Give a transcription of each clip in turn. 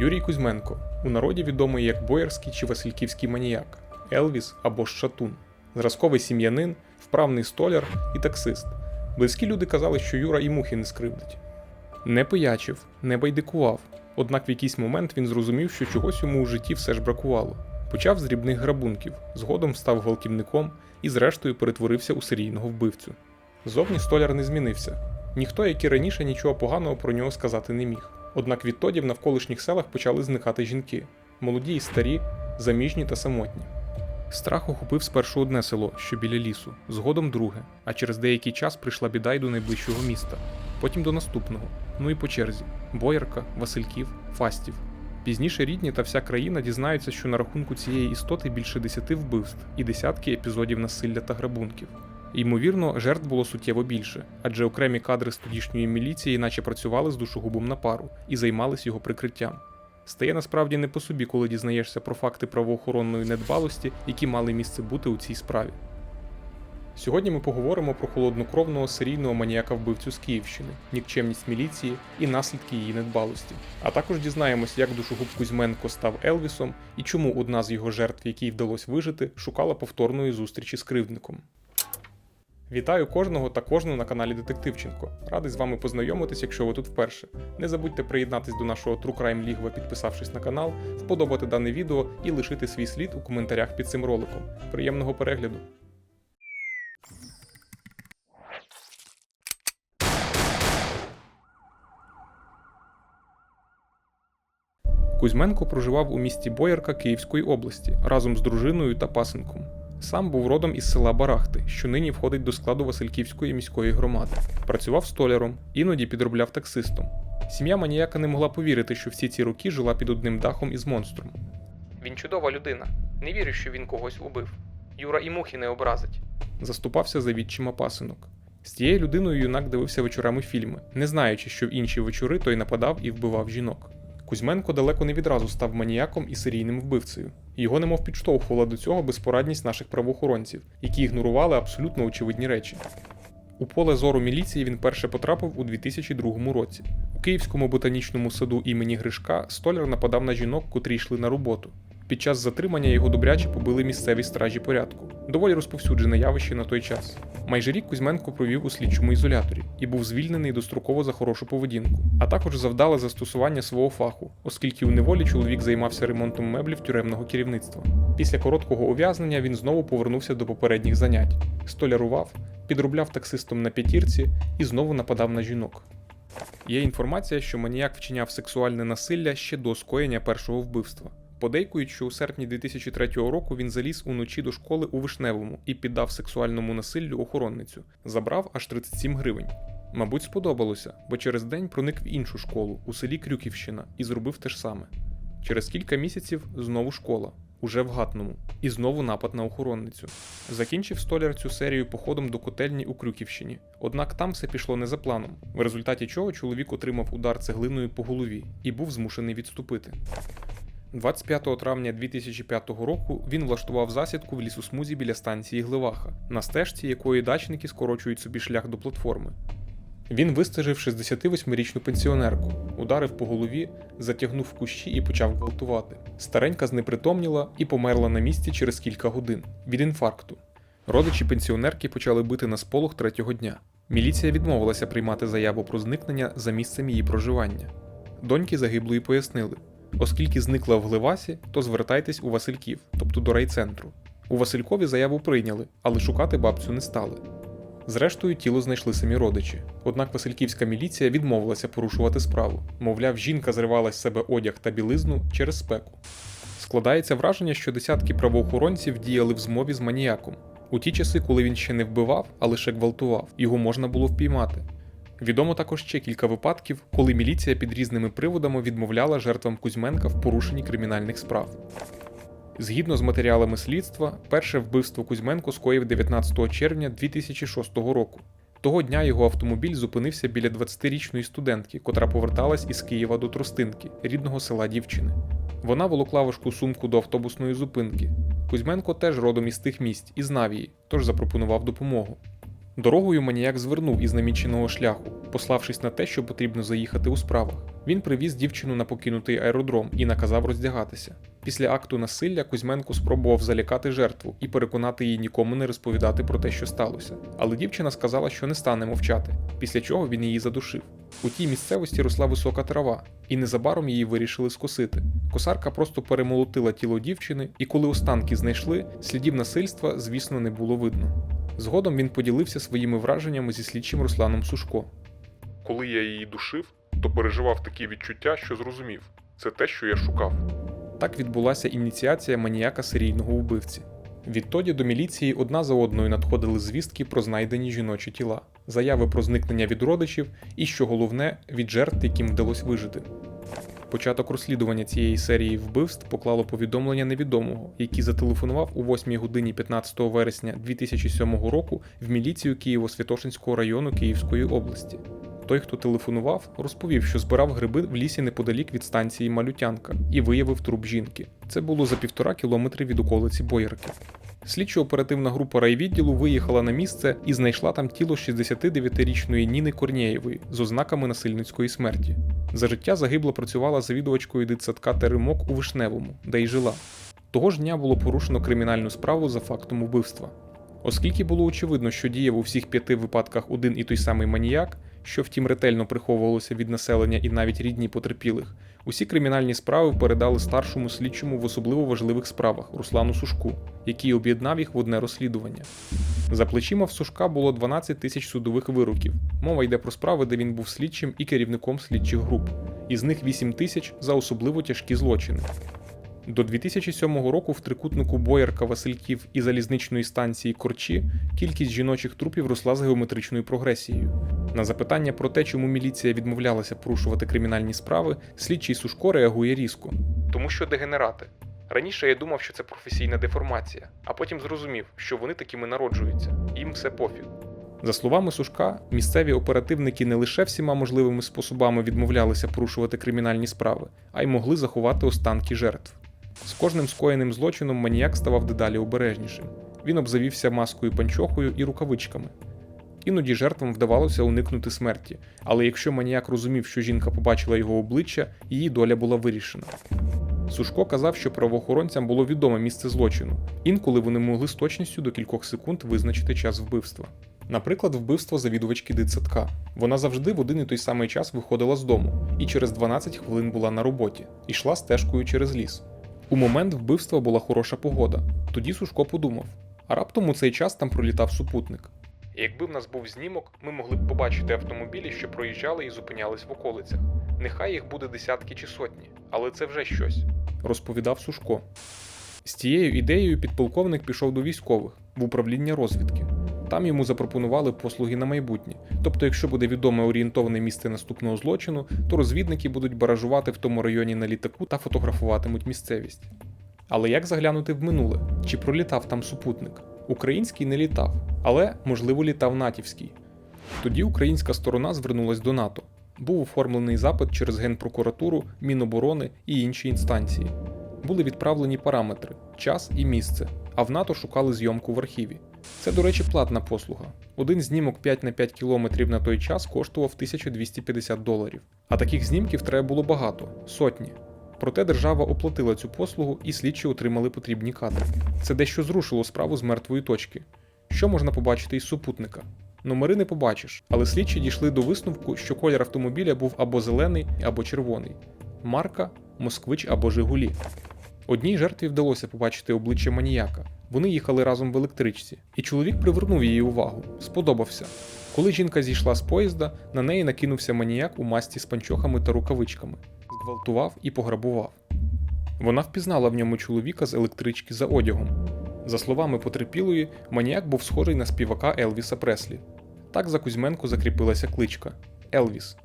Юрій Кузьменко, у народі відомий як боярський чи васильківський маніяк, Елвіс або Шатун, зразковий сім'янин, вправний столяр і таксист. Близькі люди казали, що Юра і мухи не скривдить. Не пиячив, не байдикував, однак в якийсь момент він зрозумів, що чогось йому у житті все ж бракувало. Почав з дрібних грабунків, згодом став гвалтівником і зрештою перетворився у серійного вбивцю. Зовні столяр не змінився. Ніхто, як і раніше, нічого поганого про нього сказати не міг. Однак відтоді в навколишніх селах почали зникати жінки молоді і старі, заміжні та самотні. Страх охопив спершу одне село, що біля лісу, згодом друге, а через деякий час прийшла біда й до найближчого міста, потім до наступного, ну і по черзі Боярка, Васильків, Фастів. Пізніше рідні та вся країна дізнаються, що на рахунку цієї істоти більше десяти вбивств і десятки епізодів насилля та грабунків. Ймовірно, жертв було суттєво більше, адже окремі кадри з тодішньої міліції наче працювали з душогубом на пару і займались його прикриттям. Стає насправді не по собі, коли дізнаєшся про факти правоохоронної недбалості, які мали місце бути у цій справі. Сьогодні ми поговоримо про холоднокровного серійного маніяка вбивцю з Київщини, нікчемність міліції і наслідки її недбалості. А також дізнаємось, як душогуб Кузьменко став Елвісом і чому одна з його жертв, якій вдалося вижити, шукала повторної зустрічі з кривдником. Вітаю кожного та кожну на каналі Детективченко. Радий з вами познайомитись, якщо ви тут вперше. Не забудьте приєднатись до нашого True Crime Лігва, підписавшись на канал, вподобати дане відео і лишити свій слід у коментарях під цим роликом. Приємного перегляду! Кузьменко проживав у місті Боярка Київської області разом з дружиною та пасенком. Сам був родом із села Барахти, що нині входить до складу Васильківської міської громади. Працював столяром, іноді підробляв таксистом. Сім'я маніяка не могла повірити, що всі ці роки жила під одним дахом із монстром. Він чудова людина. Не вірю, що він когось убив. Юра і мухи не образить. Заступався за відчима пасинок. З тією людиною юнак дивився вечорами фільми, не знаючи, що в інші вечори той нападав і вбивав жінок. Кузьменко далеко не відразу став маніяком і серійним вбивцею. Його немов підштовхувала до цього безпорадність наших правоохоронців, які ігнорували абсолютно очевидні речі. У поле зору міліції він перше потрапив у 2002 році. У Київському ботанічному саду імені Гришка столяр нападав на жінок, котрі йшли на роботу. Під час затримання його добряче побили місцеві стражі порядку. Доволі розповсюджене явище на той час. Майже рік Кузьменко провів у слідчому ізоляторі і був звільнений достроково за хорошу поведінку, а також завдале застосування свого фаху, оскільки у неволі чоловік займався ремонтом меблів тюремного керівництва. Після короткого ув'язнення він знову повернувся до попередніх занять, столярував, підробляв таксистом на п'ятірці і знову нападав на жінок. Є інформація, що маніяк вчиняв сексуальне насилля ще до скоєння першого вбивства. Подейкують, що у серпні 2003 року він заліз уночі до школи у Вишневому і піддав сексуальному насиллю охоронницю, забрав аж 37 гривень. Мабуть, сподобалося, бо через день проник в іншу школу у селі Крюківщина і зробив те ж саме. Через кілька місяців знову школа, уже в Гатному, і знову напад на охоронницю. Закінчив столяр цю серію походом до котельні у Крюківщині. Однак там все пішло не за планом, в результаті чого чоловік отримав удар цеглиною по голові і був змушений відступити. 25 травня 2005 року він влаштував засідку в лісосмузі біля станції Гливаха, на стежці якої дачники скорочують собі шлях до платформи. Він вистежив 68-річну пенсіонерку, ударив по голові, затягнув в кущі і почав гвалтувати. Старенька знепритомніла і померла на місці через кілька годин від інфаркту. Родичі пенсіонерки почали бити на сполох третього дня. Міліція відмовилася приймати заяву про зникнення за місцем її проживання. Доньки загиблої пояснили. Оскільки зникла в Гливасі, то звертайтесь у Васильків, тобто до райцентру. У Василькові заяву прийняли, але шукати бабцю не стали. Зрештою, тіло знайшли самі родичі. Однак Васильківська міліція відмовилася порушувати справу. Мовляв, жінка зривала з себе одяг та білизну через спеку. Складається враження, що десятки правоохоронців діяли в змові з маніяком. У ті часи, коли він ще не вбивав, а лише гвалтував, його можна було впіймати. Відомо також ще кілька випадків, коли міліція під різними приводами відмовляла жертвам Кузьменка в порушенні кримінальних справ. Згідно з матеріалами слідства, перше вбивство Кузьменко скоїв 19 червня 2006 року. Того дня його автомобіль зупинився біля 20-річної студентки, котра поверталась із Києва до Тростинки, рідного села дівчини. Вона волокла важку сумку до автобусної зупинки. Кузьменко теж родом із тих місць, із Навії, тож запропонував допомогу. Дорогою маніяк звернув із наміченого шляху, пославшись на те, що потрібно заїхати у справах. Він привіз дівчину на покинутий аеродром і наказав роздягатися. Після акту насилля Кузьменко спробував залякати жертву і переконати її нікому не розповідати про те, що сталося. Але дівчина сказала, що не стане мовчати, після чого він її задушив. У тій місцевості росла висока трава, і незабаром її вирішили скосити. Косарка просто перемолотила тіло дівчини, і коли останки знайшли, слідів насильства, звісно, не було видно. Згодом він поділився своїми враженнями зі слідчим Русланом Сушко. Коли я її душив, то переживав такі відчуття, що зрозумів це те, що я шукав. Так відбулася ініціація маніяка серійного вбивці. Відтоді до міліції одна за одною надходили звістки про знайдені жіночі тіла, заяви про зникнення від родичів і, що головне, від жертв, яким вдалося вижити. Початок розслідування цієї серії вбивств поклало повідомлення невідомого, який зателефонував у 8 годині 15 вересня 2007 року в міліцію Києво-Святошинського району Київської області. Той, хто телефонував, розповів, що збирав гриби в лісі неподалік від станції Малютянка і виявив труп жінки. Це було за півтора кілометри від околиці Боярки. Слідчо-оперативна група райвідділу виїхала на місце і знайшла там тіло 69-річної Ніни Корнієвої з ознаками насильницької смерті. За життя загибла працювала завідувачкою дитсадка Теремок у Вишневому, де й жила. Того ж дня було порушено кримінальну справу за фактом вбивства. Оскільки було очевидно, що діяв у всіх п'яти випадках один і той самий маніяк, що втім ретельно приховувалося від населення і навіть рідні потерпілих, усі кримінальні справи передали старшому слідчому в особливо важливих справах Руслану Сушку, який об'єднав їх в одне розслідування. За плечима в Сушка було 12 тисяч судових вироків. Мова йде про справи, де він був слідчим і керівником слідчих груп, із них 8 тисяч за особливо тяжкі злочини. До 2007 року в трикутнику Боярка Васильків і залізничної станції Корчі кількість жіночих трупів росла з геометричною прогресією. На запитання про те, чому міліція відмовлялася порушувати кримінальні справи, слідчий Сушко реагує різко. Тому що дегенерати. Раніше я думав, що це професійна деформація, а потім зрозумів, що вони такими народжуються, їм все пофіг. За словами Сушка, місцеві оперативники не лише всіма можливими способами відмовлялися порушувати кримінальні справи, а й могли заховати останки жертв. З кожним скоєним злочином маніяк ставав дедалі обережнішим. Він обзавівся маскою панчохою і рукавичками. Іноді жертвам вдавалося уникнути смерті, але якщо маніяк розумів, що жінка побачила його обличчя, її доля була вирішена. Сушко казав, що правоохоронцям було відоме місце злочину, інколи вони могли з точністю до кількох секунд визначити час вбивства. Наприклад, вбивство завідувачки дитсадка. Вона завжди в один і той самий час виходила з дому і через 12 хвилин була на роботі, йшла стежкою через ліс. У момент вбивства була хороша погода. Тоді Сушко подумав: а раптом у цей час там пролітав супутник. Якби в нас був знімок, ми могли б побачити автомобілі, що проїжджали і зупинялись в околицях. Нехай їх буде десятки чи сотні, але це вже щось, розповідав Сушко. З цією ідеєю підполковник пішов до військових в управління розвідки. Там йому запропонували послуги на майбутнє. Тобто, якщо буде відоме орієнтоване місце наступного злочину, то розвідники будуть баражувати в тому районі на літаку та фотографуватимуть місцевість. Але як заглянути в минуле? Чи пролітав там супутник? Український не літав, але, можливо, літав натівський. Тоді українська сторона звернулась до НАТО. Був оформлений запит через Генпрокуратуру, Міноборони і інші інстанції. Були відправлені параметри, час і місце, а в НАТО шукали зйомку в архіві. Це, до речі, платна послуга. Один знімок 5 на 5 кілометрів на той час коштував 1250 доларів. А таких знімків треба було багато сотні. Проте держава оплатила цю послугу і слідчі отримали потрібні кадри. Це дещо зрушило справу з мертвої точки. Що можна побачити із супутника? Номери не побачиш, але слідчі дійшли до висновку, що колір автомобіля був або зелений, або червоний. Марка, Москвич або Жигулі. Одній жертві вдалося побачити обличчя маніяка. Вони їхали разом в електричці, і чоловік привернув її увагу, сподобався. Коли жінка зійшла з поїзда, на неї накинувся маніяк у масті з панчохами та рукавичками, зґвалтував і пограбував. Вона впізнала в ньому чоловіка з електрички за одягом. За словами потерпілої, маніяк був схожий на співака Елвіса Преслі. Так за Кузьменко закріпилася кличка Елвіс.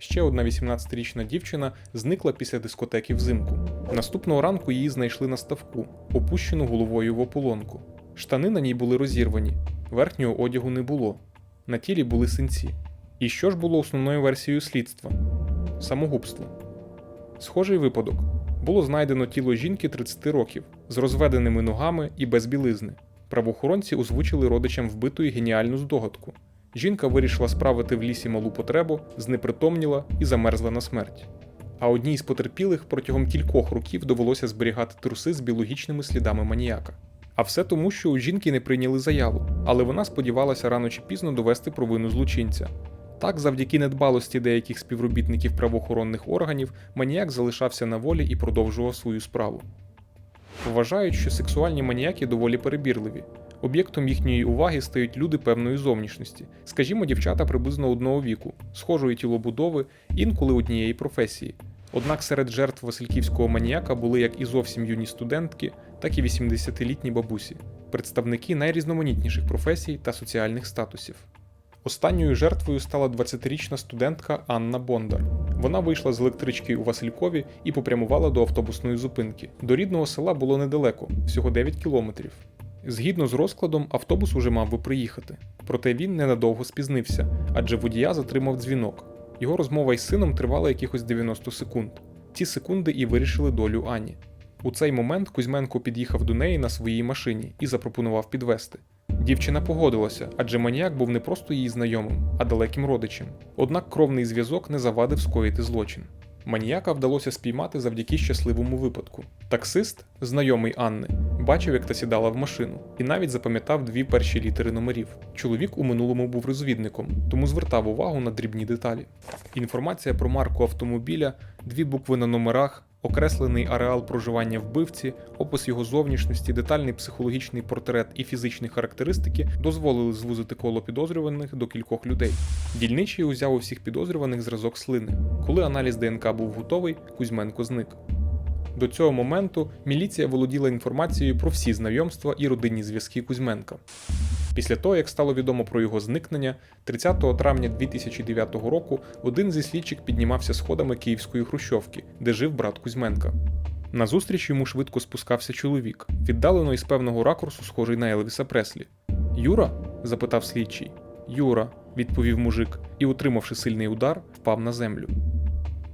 Ще одна 18-річна дівчина зникла після дискотеки взимку. Наступного ранку її знайшли на ставку, опущену головою в ополонку. Штани на ній були розірвані, верхнього одягу не було. На тілі були синці. І що ж було основною версією слідства? Самогубство. Схожий випадок. Було знайдено тіло жінки 30 років з розведеними ногами і без білизни. Правоохоронці озвучили родичам вбитої геніальну здогадку. Жінка вирішила справити в лісі малу потребу, знепритомніла і замерзла на смерть. А одній з потерпілих протягом кількох років довелося зберігати труси з біологічними слідами маніяка. А все тому, що у жінки не прийняли заяву, але вона сподівалася рано чи пізно довести провину злочинця. Так, завдяки недбалості деяких співробітників правоохоронних органів, маніяк залишався на волі і продовжував свою справу. Вважають, що сексуальні маніяки доволі перебірливі. Об'єктом їхньої уваги стають люди певної зовнішності, скажімо, дівчата приблизно одного віку, схожої тілобудови, інколи однієї професії. Однак серед жертв Васильківського маніяка були як і зовсім юні студентки, так і 80-літні бабусі, представники найрізноманітніших професій та соціальних статусів. Останньою жертвою стала 20-річна студентка Анна Бондар. Вона вийшла з електрички у Василькові і попрямувала до автобусної зупинки. До рідного села було недалеко, всього 9 кілометрів. Згідно з розкладом, автобус уже мав би приїхати. Проте він ненадовго спізнився, адже водія затримав дзвінок. Його розмова із сином тривала якихось 90 секунд. Ці секунди і вирішили долю Ані. У цей момент Кузьменко під'їхав до неї на своїй машині і запропонував підвести. Дівчина погодилася, адже маніяк був не просто її знайомим, а далеким родичем. Однак кровний зв'язок не завадив скоїти злочин. Маніяка вдалося спіймати завдяки щасливому випадку. Таксист, знайомий Анни, бачив, як та сідала в машину, і навіть запам'ятав дві перші літери номерів. Чоловік у минулому був розвідником, тому звертав увагу на дрібні деталі. Інформація про марку автомобіля, дві букви на номерах, окреслений ареал проживання вбивці, опис його зовнішності, детальний психологічний портрет і фізичні характеристики дозволили звузити коло підозрюваних до кількох людей. Дільничий узяв у всіх підозрюваних зразок слини. Коли аналіз ДНК був готовий, Кузьменко зник. До цього моменту міліція володіла інформацією про всі знайомства і родинні зв'язки Кузьменка. Після того, як стало відомо про його зникнення, 30 травня 2009 року один зі слідчих піднімався сходами київської хрущовки, де жив брат Кузьменка. Назустріч йому швидко спускався чоловік, віддалено із певного ракурсу, схожий на Елвіса Преслі. Юра? запитав слідчий. Юра, відповів мужик і, утримавши сильний удар, впав на землю.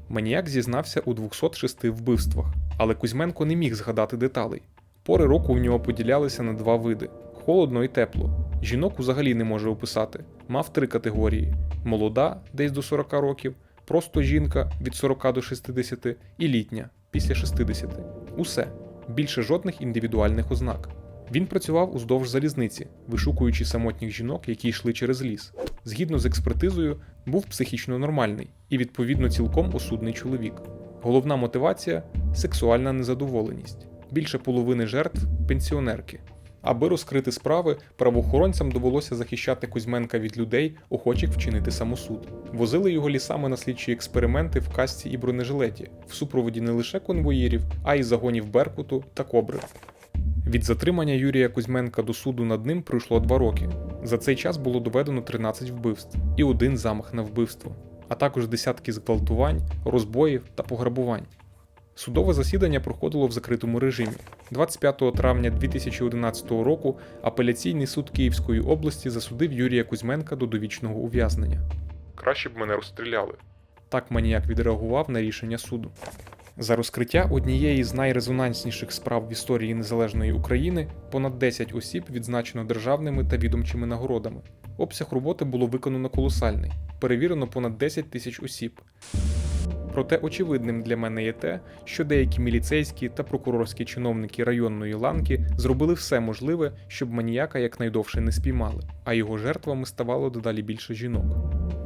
Маніяк зізнався у 206 вбивствах, але Кузьменко не міг згадати деталей. Пори року в нього поділялися на два види: холодно і тепло. Жінок взагалі не може описати. Мав три категорії: молода, десь до 40 років, просто жінка від 40 до 60 і літня після 60. Усе більше жодних індивідуальних ознак. Він працював уздовж залізниці, вишукуючи самотніх жінок, які йшли через ліс. Згідно з експертизою, був психічно нормальний і, відповідно, цілком осудний чоловік. Головна мотивація сексуальна незадоволеність. Більше половини жертв пенсіонерки. Аби розкрити справи, правоохоронцям довелося захищати Кузьменка від людей, охочих вчинити самосуд. Возили його лісами на слідчі експерименти в касці і бронежилеті, в супроводі не лише конвоїрів, а й загонів Беркуту та Кобри. Від затримання Юрія Кузьменка до суду над ним пройшло два роки. За цей час було доведено 13 вбивств і один замах на вбивство, а також десятки зґвалтувань, розбоїв та пограбувань. Судове засідання проходило в закритому режимі. 25 травня 2011 року апеляційний суд Київської області засудив Юрія Кузьменка до довічного ув'язнення. Краще б мене розстріляли. Так маніяк відреагував на рішення суду. За розкриття однієї з найрезонансніших справ в історії незалежної України понад 10 осіб відзначено державними та відомчими нагородами. Обсяг роботи було виконано колосальний, перевірено понад 10 тисяч осіб. Проте очевидним для мене є те, що деякі міліцейські та прокурорські чиновники районної ланки зробили все можливе, щоб маніяка якнайдовше не спіймали, а його жертвами ставало дедалі більше жінок.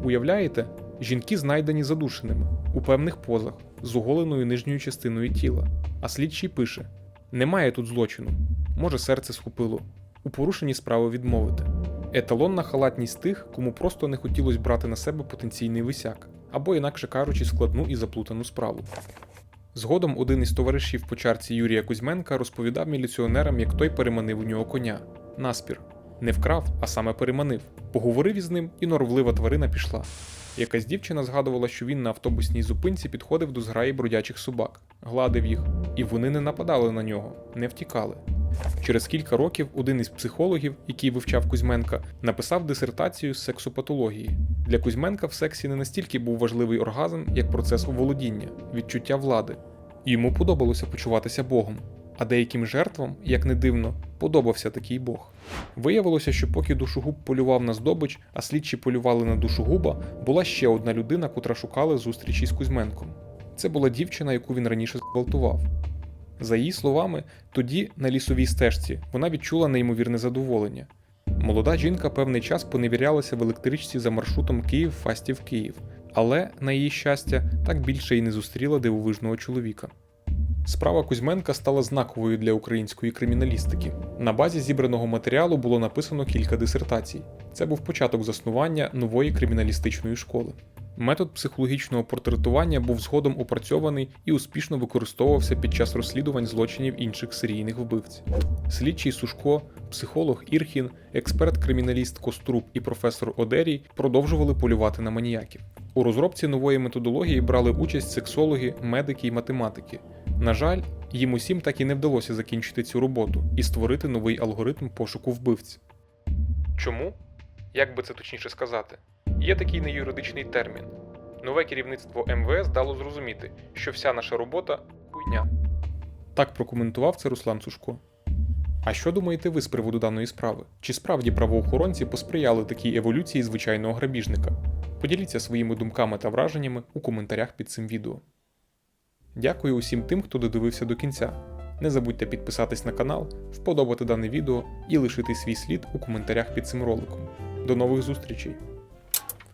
Уявляєте, жінки знайдені задушеними у певних позах з оголеною нижньою частиною тіла. А слідчий пише: немає тут злочину, може серце схопило. У порушенні справи відмовити. Еталонна халатність тих, кому просто не хотілося брати на себе потенційний висяк, або, інакше кажучи, складну і заплутану справу. Згодом один із товаришів по чарці Юрія Кузьменка розповідав міліціонерам, як той переманив у нього коня. Наспір. Не вкрав, а саме переманив. Поговорив із ним, і норовлива тварина пішла. Якась дівчина згадувала, що він на автобусній зупинці підходив до зграї бродячих собак, гладив їх, і вони не нападали на нього, не втікали. Через кілька років один із психологів, який вивчав Кузьменка, написав дисертацію з сексопатології. Для Кузьменка в сексі не настільки був важливий оргазм, як процес оволодіння, відчуття влади. Йому подобалося почуватися Богом, а деяким жертвам, як не дивно, подобався такий Бог. Виявилося, що поки душогуб полював на здобич, а слідчі полювали на душогуба, була ще одна людина, котра шукала зустрічі з Кузьменком. Це була дівчина, яку він раніше зґвалтував. За її словами, тоді на лісовій стежці вона відчула неймовірне задоволення. Молода жінка певний час поневірялася в електричці за маршрутом Київ Фастів Київ, але, на її щастя, так більше й не зустріла дивовижного чоловіка. Справа Кузьменка стала знаковою для української криміналістики. На базі зібраного матеріалу було написано кілька дисертацій. Це був початок заснування нової криміналістичної школи. Метод психологічного портретування був згодом опрацьований і успішно використовувався під час розслідувань злочинів інших серійних вбивць. Слідчий Сушко, психолог Ірхін, експерт-криміналіст Коструб і професор Одерій продовжували полювати на маніяків. У розробці нової методології брали участь сексологи, медики і математики. На жаль, їм усім так і не вдалося закінчити цю роботу і створити новий алгоритм пошуку вбивць. Чому? Як би це точніше сказати? Є такий неюридичний термін. Нове керівництво МВС дало зрозуміти, що вся наша робота хуйня. Так прокоментував це Руслан Сушко. А що думаєте ви з приводу даної справи? Чи справді правоохоронці посприяли такій еволюції звичайного грабіжника? Поділіться своїми думками та враженнями у коментарях під цим відео. Дякую усім тим, хто додивився до кінця. Не забудьте підписатись на канал, вподобати дане відео і лишити свій слід у коментарях під цим роликом. До нових зустрічей!